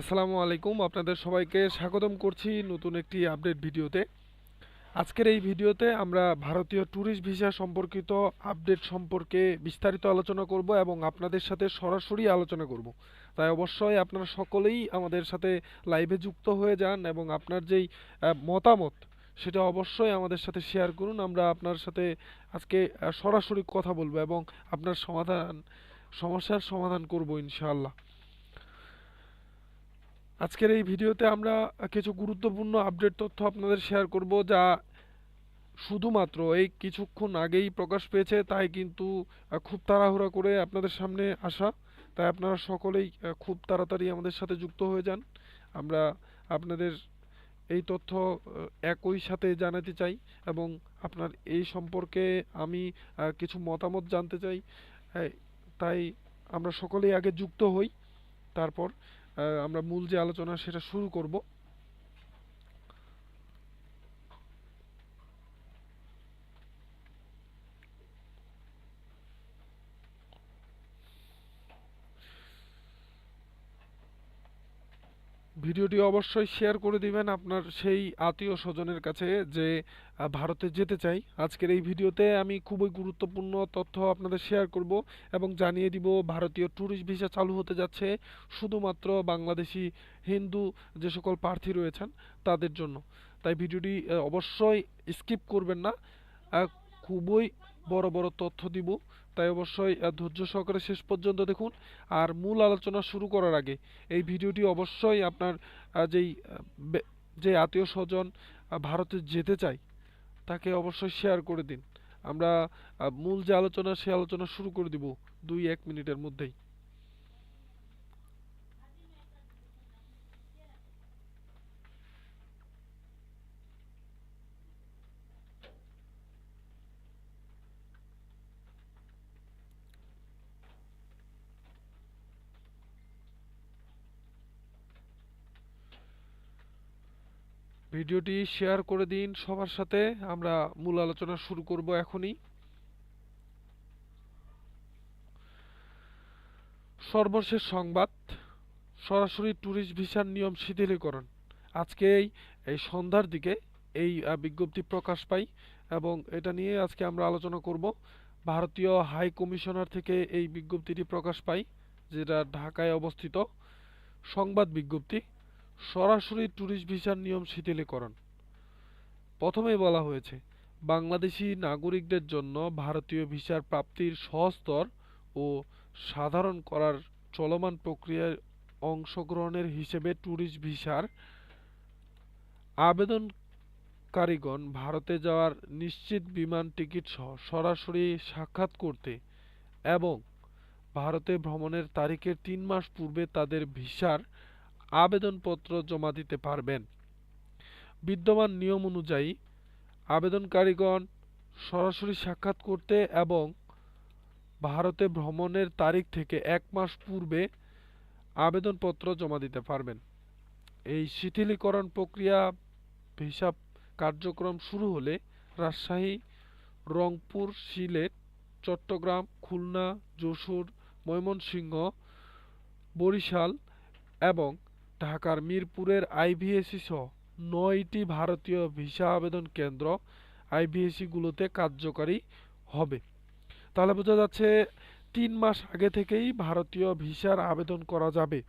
আসসালামু আলাইকুম, আপনাদের সবাইকে স্বাগতম করছি নতুন একটি আপডেট ভিডিওতে। আজকের এই ভিডিওতে আমরা ভারতীয় ট্যুরিস্ট ভিসা সম্পর্কিত আপডেট সম্পর্কে বিস্তারিত আলোচনা করব এবং আপনাদের সাথে সরাসরি আলোচনা করব। তাই অবশ্যই আপনারা সকলেই আমাদের সাথে লাইভে যুক্ত হয়ে যান এবং আপনার যেই মতামত সেটা অবশ্যই আমাদের সাথে শেয়ার করুন। আমরা আপনার সাথে আজকে সরাসরি কথা বলব এবং আপনার সমাধান, সমস্যার সমাধান করব ইনশাআল্লাহ। আজকের এই ভিডিওতে আমরা কিছু গুরুত্বপূর্ণ আপডেট তথ্য আপনাদের শেয়ার করব যা শুধুমাত্র এই কিছুক্ষণ আগেই প্রকাশ পেয়েছে, তাই কিন্তু খুব তাড়াহুড়া করে আপনাদের সামনে আসা। তাই আপনারা সকলেই খুব তাড়াতাড়ি আমাদের সাথে যুক্ত হয়ে যান। আমরা আপনাদের এই তথ্য একই সাথে জানাতে চাই এবং আপনার এই সম্পর্কে আমি কিছু মতামত জানতে চাই। হ্যাঁ, তাই আমরা সকলেই আগে যুক্ত হই তারপর আমরা মূল যে আলোচনা সেটা শুরু করব। ভিডিওটি অবশ্যই শেয়ার করে দিবেন আপনার সেই আত্মীয় স্বজনের কাছে যে ভারতে যেতে চাই। আজকের এই ভিডিওতে আমি খুবই গুরুত্বপূর্ণ তথ্য আপনাদের শেয়ার করব এবং জানিয়ে দিব ভারতীয় ট্যুরিস্ট ভিসা চালু হতে যাচ্ছে শুধুমাত্র বাংলাদেশি, হিন্দু যে সকল প্রার্থী রয়েছেন তাদের জন্য। তাই ভিডিওটি অবশ্যই স্কিপ করবেন না। খুবই বড় বড় তথ্য দিব। তাই অবশ্যই ধৈর্য সহকারে শেষ পর্যন্ত দেখুন। আর মূল আলোচনা শুরু করার আগে, এই ভিডিওটি অবশ্যই আপনার যেই যে আত্মীয় স্বজন ভারতে যেতে চায়, তাকে অবশ্যই শেয়ার করে দিন। আমরা মূল যে আলোচনা, সে আলোচনা শুরু করে দিব দুই এক মিনিটের মধ্যেই। ভিডিওটি শেয়ার করে দিন। সবার সাথে আমরা মূল আলোচনা শুরু করব এখনই। সর্বশেষ সংবাদ, সরাসরি ট্যুরিস্ট ভিসার নিয়ম শিথিলীকরণ। আজকে এই সন্ধ্যার দিকে এই বিজ্ঞপ্তি প্রকাশ পাই এবং এটা নিয়ে আজকে আমরা আলোচনা করব। ভারতীয় হাই কমিশনার থেকে এই বিজ্ঞপ্তিটি প্রকাশ পাই, যেটা ঢাকায় অবস্থিত। সংবাদ বিজ্ঞপ্তি সরাসরি ট্যুরিস্ট ভিসার নিয়ম শিথিলীকরণ প্রথমেই বলা হয়েছে, বাংলাদেশি নাগরিকদের জন্য ভারতীয় ভিসার প্রাপ্তির সহস্তর ও সাধারণ করার চলমান প্রক্রিয়ায় অংশগ্রহণের হিসেবে ট্যুরিস্ট ভিসার আবেদনকারীগণ ভারতে যাওয়ার নিশ্চিত বিমান টিকিট সহ সরাসরি সাক্ষাৎ করতে এবং ভারতে ভ্রমণের তারিখের তিন মাস পূর্বে তাদের ভিসার আবেদনপত্র জমা দিতে পারবেন। বিদ্যমান নিয়ম অনুযায়ী আবেদনকারীগণ সরাসরি সাক্ষাৎ করতে এবং ভারতে ভ্রমণের তারিখ থেকে এক মাস পূর্বে আবেদনপত্র জমা দিতে পারবেন। এই শিথিলীকরণ প্রক্রিয়া হিসাব কার্যক্রম শুরু হলে রাজশাহী, রংপুর, সিলেট, চট্টগ্রাম, খুলনা, যশোর, ময়মনসিংহ, বরিশাল এবং ঢাকার মিরপুরের আইভিএসি সহ নয়টি ভারতীয় ভিসা আবেদন কেন্দ্র আইভিএসি গুলোতে কার্যকারী হবে। তাহলে বোঝা যাচ্ছে তিন মাস আগে থেকেই ভারতীয় ভিসার আবেদন করা যাবে।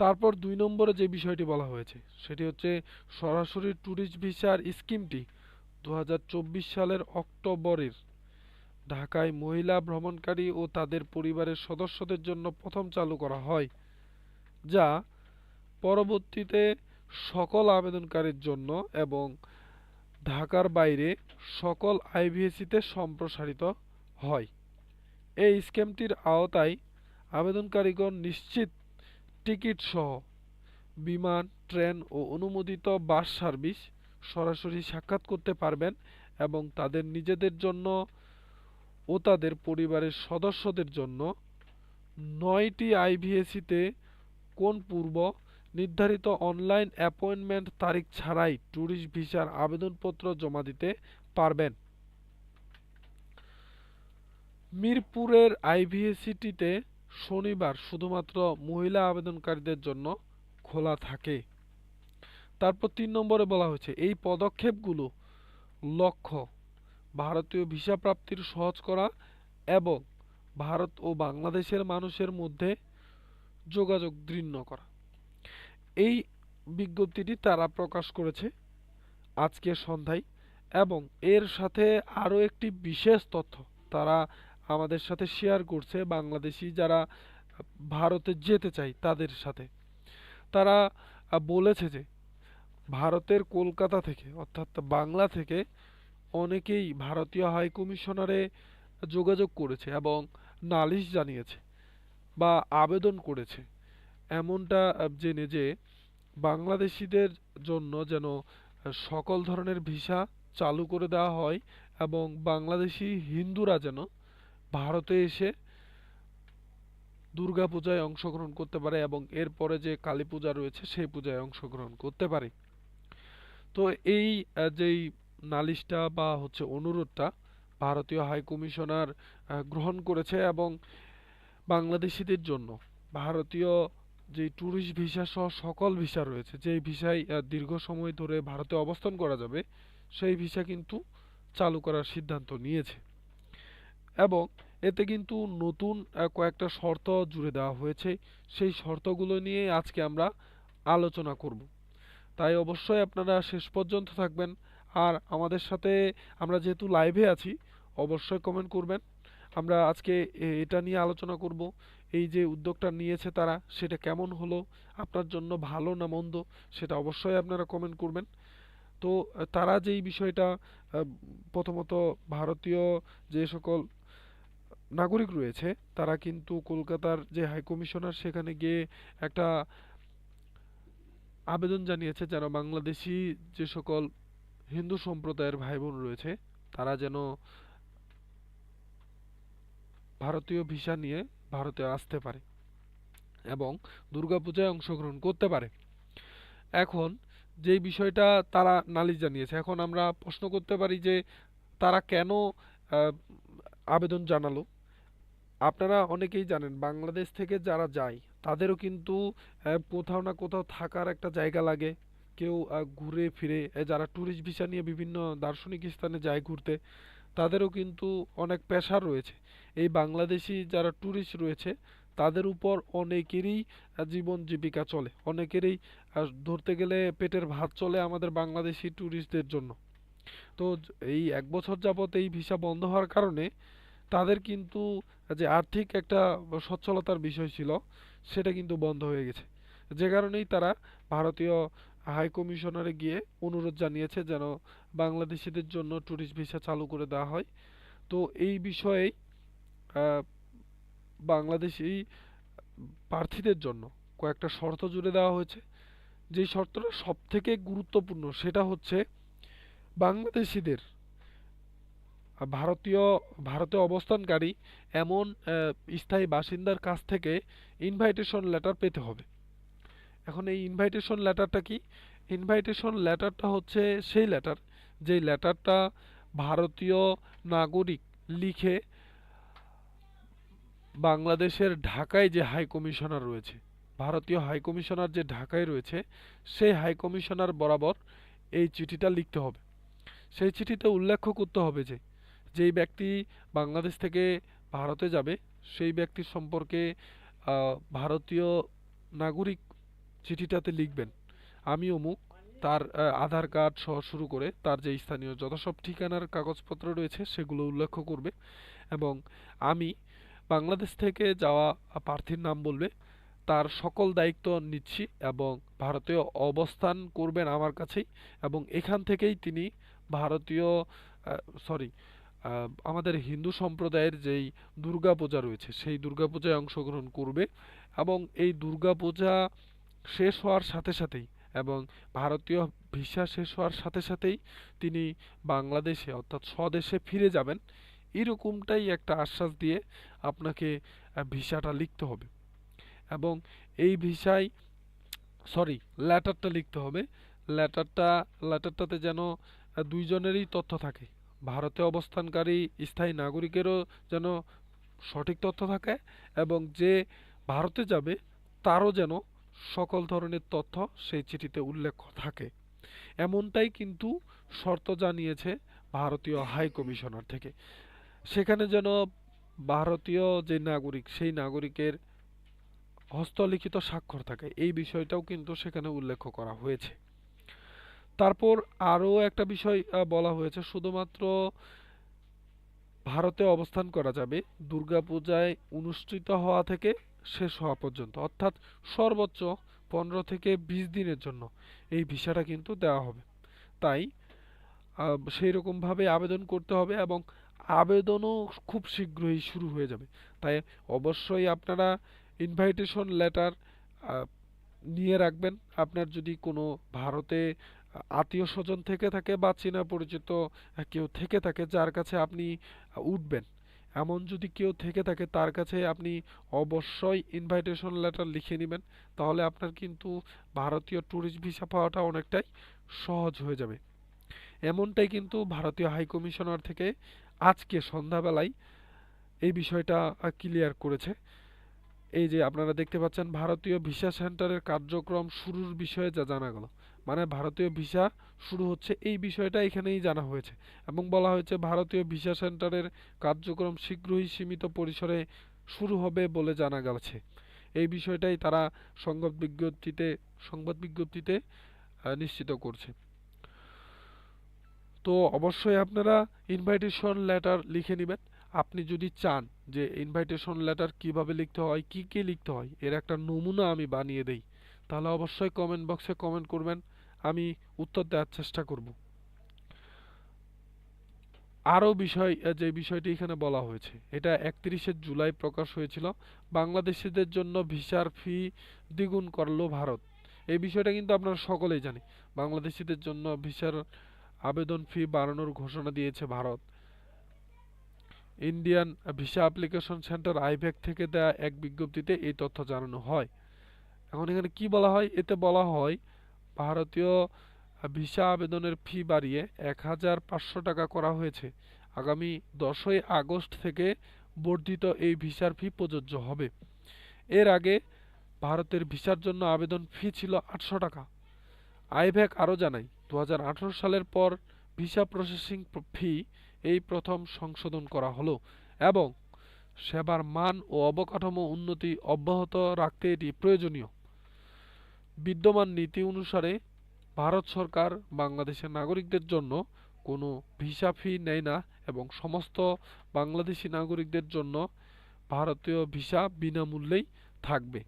তারপর দুই নম্বরে যে বিষয়টি বলা হয়েছে, সেটি হচ্ছে সরাসরি ট্যুরিস্ট ভিসার স্কিমটি দু হাজার চব্বিশ সালের অক্টোবরের। ঢাকায় মহিলা ভ্রমণকারী ও তাদের পরিবারের সদস্যদের জন্য প্রথম চালু করা হয়। যা পরবর্তীতে সকল আবেদনকারীর জন্য এবং ঢাকার বাইরে সকল আইভিএসিতে সম্প্রসারিত হয়। এই স্কিমটির আওতায় আবেদনকারীগণ নিশ্চিত টিকিট সহ বিমান, ট্রেন ও অনুমোদিত বাস সার্ভিস সরাসরি সাক্ষাৎ করতে পারবেন এবং তাদের নিজেদের জন্য ও তাদের পরিবারের সদস্যদের জন্য নয়টি আইভিএসিতে কোন পূর্ব? নির্ধারিত অনলাইন অ্যাপয়েন্টমেন্ট তারিখ ছাড়াই ট্যুরিস্ট ভিসার আবেদনপত্র জমা দিতে পারবেন। মিরপুরের আইভিএসিটিতে শনিবার শুধুমাত্র মহিলা আবেদনকারীদের জন্য খোলা থাকে। তারপর তিন নম্বরে বলা হয়েছে, এই পদক্ষেপগুলো লক্ষ্য, ভারতীয় ভিসা প্রাপ্তির সহজ করা এবং ভারত ও বাংলাদেশের মানুষের মধ্যে যোগাযোগ দৃঢ় করা। এই বিজ্ঞপ্তিটি তারা প্রকাশ করেছে আজকে সন্ধ্যায় এবং এর সাথে আরও একটি বিশেষ তথ্য তারা আমাদের সাথে শেয়ার করছে বাংলাদেশি যারা ভারতে যেতে চায় তাদের সাথে। তারা বলেছে যে ভারতের কলকাতা থেকে অর্থাৎ বাংলা থেকে অনেকেই ভারতীয় হাই কমিশনারে যোগাযোগ করেছে এবং নালিশ জানিয়েছে। বা আবেদন করেছে। এমনটা জেনে যে বাংলাদেশিদের জন্য যেন সকল ধরনের ভিসা চালু করে দেওয়া হয় এবং বাংলাদেশি হিন্দুরা যেন ভারতে এসে দুর্গাপূজায় অংশগ্রহণ করতে পারে এবং এরপরে যে কালী পূজা রয়েছে সেই পূজায় অংশগ্রহণ করতে পারে। তো এই যেই নালিশটা বা হচ্ছে অনুরোধটা ভারতীয় হাই কমিশনার গ্রহণ করেছে এবং বাংলাদেশিদের জন্য। ভারতীয় যে ট্যুরিস্ট ভিসা সহ সকল ভিসা রয়েছে, যেই ভিসায় দীর্ঘ সময় ধরে ভারতে অবস্থান করা যাবে, সেই ভিসা কিন্তু চালু করার সিদ্ধান্ত নিয়েছে। এবং এতে কিন্তু নতুন কয়েকটা শর্ত জুড়ে দেওয়া হয়েছে। সেই শর্তগুলো নিয়ে আজকে আমরা আলোচনা করব। তাই অবশ্যই আপনারা শেষ পর্যন্ত থাকবেন। আর আমাদের সাথে আমরা যেহেতু লাইভে আছি, অবশ্যই কমেন্ট করবেন। আমরা আজকে এটা নিয়ে আলোচনা করব। এই যে উদ্যোগটা নিয়েছে তারা, সেটা কেমন হলো, আপনার জন্য ভালো না মন্দ, সেটা অবশ্যই আপনারা কমেন্ট করবেন। তো, তারা যেই বিষয়টা প্রথমত ভারতীয় যে সকল নাগরিক রয়েছে, তারা কিন্তু কলকাতার যে হাই কমিশনার সেখানে গিয়ে একটা আবেদন জানিয়েছে যেন বাংলাদেশি যে সকল হিন্দু সম্প্রদায়ের ভাই বোন রয়েছে, তারা যেন ভারতীয় ভিসা নিয়ে ভারতে আসতে পারে এবং দুর্গাপূজায় অংশগ্রহণ করতে পারে। এখন যেই বিষয়টা তারা নালিশ জানিয়েছে, এখন আমরা প্রশ্ন করতে পারি যে তারা কেন আবেদন জানালো? আপনারা অনেকেই জানেন, বাংলাদেশ থেকে যারা যায়, তাদেরও কিন্তু কোথাও না কোথাও থাকার একটা জায়গা লাগে। কেউ ঘুরে ফিরে যারা ট্যুরিস্ট ভিসা নিয়ে বিভিন্ন দার্শনিক স্থানে যায় ঘুরতে, তাদেরও কিন্তু অনেক পেশা রয়েছে। এই বাংলাদেশি যারা ট্যুরিস্ট রয়েছে, তাদের উপর অনেকেরই জীবন জীবিকা চলে। অনেকেরই ধরতে গেলে পেটের ভাত চলে আমাদের বাংলাদেশি ট্যুরিস্টদের জন্য। তো এই এক বছর যাবত এই ভিসা বন্ধ হওয়ার কারণে তাদের কিন্তু যে আর্থিক একটা সচ্ছলতার বিষয় ছিল, সেটা কিন্তু বন্ধ হয়ে গেছে। যে কারণেই তারা ভারতীয় হাই কমিশনারে গিয়ে অনুরোধ জানিয়েছে যেন বাংলাদেশিদের জন্য ট্যুরিস্ট ভিসা চালু করে দেওয়া হয়। তো এই বিষয়েই বাংলাদেশি প্রার্থীদের জন্য কয়েকটা শর্ত জুড়ে দেওয়া হয়েছে। যেই শর্তটা সবথেকে গুরুত্বপূর্ণ সেটা হচ্ছে বাংলাদেশিদের, ভারতীয়, ভারতে অবস্থানকারী এমন স্থায়ী বাসিন্দার কাছ থেকে ইনভাইটেশন লেটার পেতে হবে। এখন এই ইনভাইটেশন লেটারটা কি? ইনভাইটেশন লেটারটা হচ্ছে সেই লেটার যেই লেটারটা ভারতীয় নাগরিক লিখে বাংলাদেশের ঢাকায় যে হাই কমিশনার রয়েছে, ভারতীয় হাই কমিশনার যে ঢাকায় রয়েছে, সেই হাই কমিশনার বরাবর এই চিঠিটা লিখতে হবে। সেই চিঠিতে উল্লেখ করতে হবে যে, যেই ব্যক্তি বাংলাদেশ থেকে ভারতে যাবে, সেই ব্যক্তির সম্পর্কে ভারতীয় নাগরিক চিঠিটাতে লিখবেন। আমি অমুক, তার আধার কার্ড সহ শুরু করে তার যে স্থানীয় যত সব ঠিকানার কাগজপত্র রয়েছে, সেগুলো উল্লেখ করবে এবং আমি বাংলাদেশ থেকে যাওয়া প্রার্থীর নাম বলবে। তার সকল দায়িত্ব নিচ্ছি এবং ভারতীয় অবস্থান করবেন আমার কাছেই এবং এখান থেকেই তিনি ভারতীয় সরি আমাদের হিন্দু সম্প্রদায়ের যেই দুর্গাপূজা রয়েছে, সেই দুর্গাপূজায় অংশগ্রহণ করবে এবং এই দুর্গাপূজা শেষ হওয়ার সাথে সাথেই এবং ভারতীয় ভিসা শেষ হওয়ার সাথে সাথেই তিনি বাংলাদেশে অর্থাৎ স্বদেশে ফিরে যাবেন। এরকমটাই একটা আশ্বাস দিয়ে আপনাকে ভিসাটা লিখতে হবে। এবং এই ভিসায়, সরি, লেটারটা লিখতে হবে। লেটারটা, লেটারটাতে যেন দুইজনেরই তথ্য থাকে। ভারতে অবস্থানকারী স্থায়ী নাগরিকেরও যেন সঠিক তথ্য থাকে এবং যে ভারতে যাবে তারও যেন সকল ধরনের তথ্য সেই চিঠিতে উল্লেখ থাকে। এমনটাই কিন্তু শর্ত জানিয়েছে ভারতীয় হাই কমিশনার থেকে। সেখানে যেন ভারতীয় যে নাগরিক, সেই নাগরিকের হস্তলিখিত স্বাক্ষর থাকে। এই বিষয়টাও কিন্তু সেখানে উল্লেখ করা হয়েছে। তারপর আরও একটা বিষয় বলা হয়েছে, শুধুমাত্র ভারতে অবস্থান করা যাবে, দুর্গাপূজায় অনুষ্ঠিত হওয়া থেকে শেষ হওয়া পর্যন্ত, অর্থাৎ সর্বোচ্চ পনেরো থেকে বিশ দিনের জন্য এই ভিসাটা কিন্তু দেওয়া হবে। তাই সেই রকমভাবে আবেদন করতে হবে এবং আবেদনও খুব শীঘ্রই শুরু হয়ে যাবে। তাই অবশ্যই আপনারা ইনভাইটেশন লেটার নিয়ে রাখবেন। আপনার যদি কোনো ভারতে আত্মীয় স্বজন থেকে থাকে বা চেনা পরিচিত কেউ থেকে থাকে, যার কাছে আপনি উঠবেন, এমন যদি কেউ থেকে থাকে, তার কাছে আপনি অবশ্যই ইনভাইটেশন লেটার লিখে নেবেন। তাহলে আপনার কিন্তু ভারতীয় ট্যুরিস্ট ভিসা পাওয়াটা অনেকটাই সহজ হয়ে যাবে। এমনটাই কিন্তু ভারতীয় হাই কমিশনার থেকে আজকে সন্ধ্যাবেলায় এই বিষয়টা ক্লিয়ার করেছে। এই যে আপনারা দেখতে পাচ্ছেন, ভারতীয় ভিসা সেন্টারের কার্যক্রম শুরুর বিষয়ে যা জানা গেল। মানে ভারতীয় ভিসা শুরু হচ্ছে, এই বিষয়টা এখানেই জানা হয়েছে এবং বলা হয়েছে ভারতীয় ভিসা সেন্টারের কার্যক্রম শীঘ্রই সীমিত পরিসরে শুরু হবে বলে জানা গেছে। এই বিষয়টাই তারা সংবাদ বিজ্ঞপ্তিতে সংবাদ বিজ্ঞপ্তিতে নিশ্চিত করছে। তো অবশ্যই আপনারা ইনভাইটেশন লেটার লিখে নেবেন। আপনি যদি চান যে ইনভাইটেশন লেটার কীভাবে লিখতে হয়, কি কি লিখতে হয়, এর একটা নমুনা আমি বানিয়ে দেই, তাহলে অবশ্যই কমেন্ট বক্সে কমেন্ট করবেন, আমি উত্তর দেওয়ার চেষ্টা করব। আরও বিষয় যে বিষয়টি এখানে বলা হয়েছে, এটা একত্রিশে জুলাই প্রকাশ হয়েছিল। বাংলাদেশিদের জন্য ভিসার ফি দ্বিগুণ করল ভারত। এই বিষয়টা কিন্তু আপনারা সকলেই জানি বাংলাদেশিদের জন্য ভিসার আবেদন ফি বাড়ানোর ঘোষণা দিয়েছে Bharat. Indian visa application centre IVAC থেকে দেয়া এক বিজ্ঞপ্তিতে এই তথ্য জানানো হয়। এখন এখানে কি বলা হয়? এতে বলা হয়, ভারতীয় ভিসা আবেদনের ফি বাড়িয়ে এক হাজার পাঁচশো টাকা করা হয়েছে। আগামী দশই আগস্ট থেকে বর্ধিত এই ভিসার ফি প্রযোজ্য হবে। এর আগে ভারতের ভিসার জন্য আবেদন ফি ছিল আটশো টাকা। আইভ্যাক আরও জানায় দু হাজার আঠারো সালের পর ভিসা প্রসেসিং ফি এই প্রথম সংশোধন করা হলো এবং সেবার মান ও অবকাঠামো উন্নতি অব্যাহত রাখতে এটি প্রয়োজনীয়। বিদ্যমান নীতি অনুসারে ভারত সরকার বাংলাদেশের নাগরিকদের জন্য কোনো ভিসা ফি নেয় না এবং সমস্ত বাংলাদেশি নাগরিকদের জন্য ভারতীয় ভিসা বিনামূল্যেই থাকবে।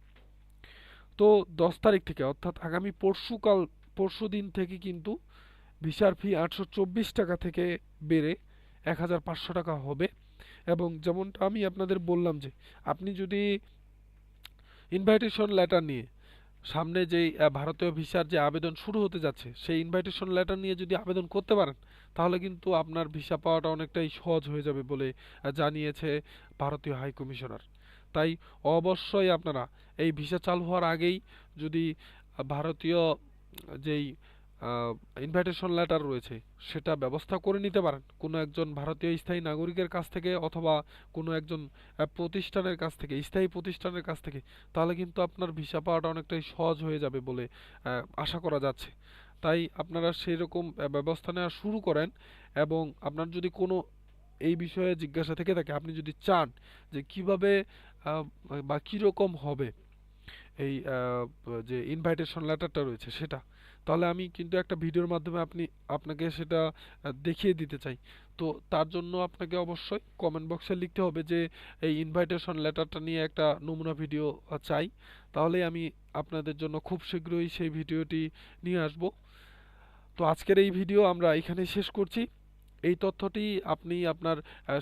তো দশ তারিখ থেকে, অর্থাৎ আগামী পরশুকাল পরশু দিন থেকে কিন্তু ভিসার ফি আটশো চব্বিশ টাকা থেকে বেড়ে এক হাজার পাঁচশো টাকা হবে। এবং যেমনটা আমি আপনাদের বললাম যে, আপনি যদি ইনভাইটেশন লেটার নিয়ে সামনে যেই ভারতীয় ভিসার যে আবেদন শুরু হতে যাচ্ছে, সেই ইনভাইটেশন লেটার নিয়ে যদি আবেদন করতে পারেন, তাহলে কিন্তু আপনার ভিসা পাওয়াটা অনেকটাই সহজ হয়ে যাবে বলে জানিয়েছে ভারতীয় হাই কমিশনার। তাই অবশ্যই আপনারা এই ভিসা চালু হওয়ার আগেই যদি ভারতীয় যেই ইনভাইটেশন লেটার রয়েছে, সেটা ব্যবস্থা করে নিতে পারেন। কোনো একজন ভারতীয় স্থায়ী নাগরিকের কাছ থেকে অথবা কোনো একজন প্রতিষ্ঠানের কাছ থেকে, স্থায়ী প্রতিষ্ঠানের কাছ থেকে, তাহলে কিন্তু আপনার ভিসা পাওয়াটা অনেকটাই সহজ হয়ে যাবে বলে আশা করা যাচ্ছে। তাই আপনারা সেই রকম ব্যবস্থা নেওয়া শুরু করেন এবং আপনার যদি কোনো এই বিষয়ে জিজ্ঞাসা থেকে থাকে, আপনি যদি চান যে কীভাবে বা কীরকম হবে এই যে ইনভাইটেশন লেটারটা রয়েছে সেটা। তাহলে আমি কিন্তু একটা ভিডিওর মাধ্যমে আপনি, আপনাকে সেটা দেখিয়ে দিতে চাই। তো তার জন্য আপনাকে অবশ্যই কমেন্ট বক্সে লিখতে হবে যে, এই ইনভাইটেশন লেটারটা নিয়ে একটা নমুনা ভিডিও চাই। তাহলেই আমি আপনাদের জন্য খুব শীঘ্রই সেই ভিডিওটি নিয়ে আসব। তো আজকের এই ভিডিও আমরা এখানেই শেষ করছি। এই তথ্যটি আপনি আপনার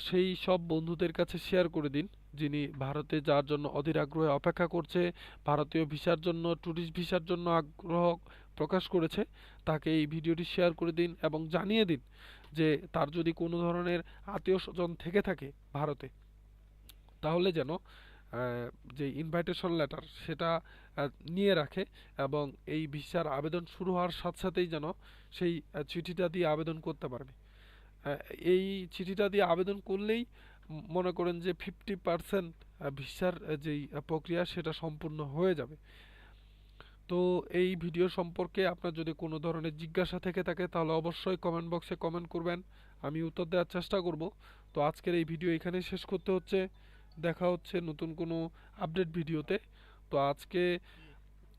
সেই সব বন্ধুদের কাছে শেয়ার করে দিন, যিনি ভারতে যাওয়ার জন্য অধীর আগ্রহে অপেক্ষা করছে, ভারতীয় ভিসার জন্য ট্যুরিস্ট ভিসার জন্য আগ্রহ প্রকাশ করেছে, তাকে এই ভিডিওটি শেয়ার করে দিন এবং জানিয়ে দিন যে তার যদি কোনো ধরনের আত্মীয় স্বজন থেকে থাকে ভারতে, তাহলে যেন যে ইনভাইটেশন লেটার সেটা নিয়ে রাখে এবং এই ভিসার আবেদন শুরু হওয়ার সাথে সাথেই যেন সেই চিঠিটা দিয়ে আবেদন করতে পারবে। এই চিঠিটা দিয়ে আবেদন করলেই মনে করেন যে ফিফটি পার্সেন্ট ভিসার যেই প্রক্রিয়া সেটা সম্পূর্ণ হয়ে যাবে। তো এই ভিডিও সম্পর্কে আপনার যদি কোনো ধরনের জিজ্ঞাসা থেকে থাকে, তাহলে অবশ্যই কমেন্ট বক্সে কমেন্ট করবেন। আমি উত্তর দেওয়ার চেষ্টা করব। তো আজকের এই ভিডিও এখানেই শেষ করতে হচ্ছে। দেখা হচ্ছে নতুন কোনো আপডেট ভিডিওতে। তো আজকে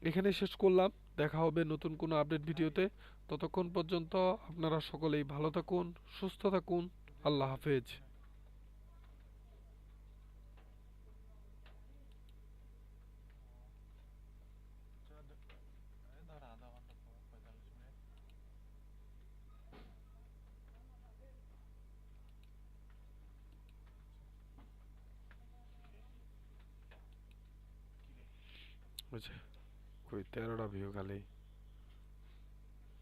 এখানে শেষ করলাম। দেখা হবে নতুন কোনো আপডেট ভিডিওতে। ততক্ষণ পর্যন্ত আপনারা সকলেই ভালো থাকুন সুস্থ থাকুন। আল্লাহ হাফেজ। কই তেরোটা ভিউ খালি।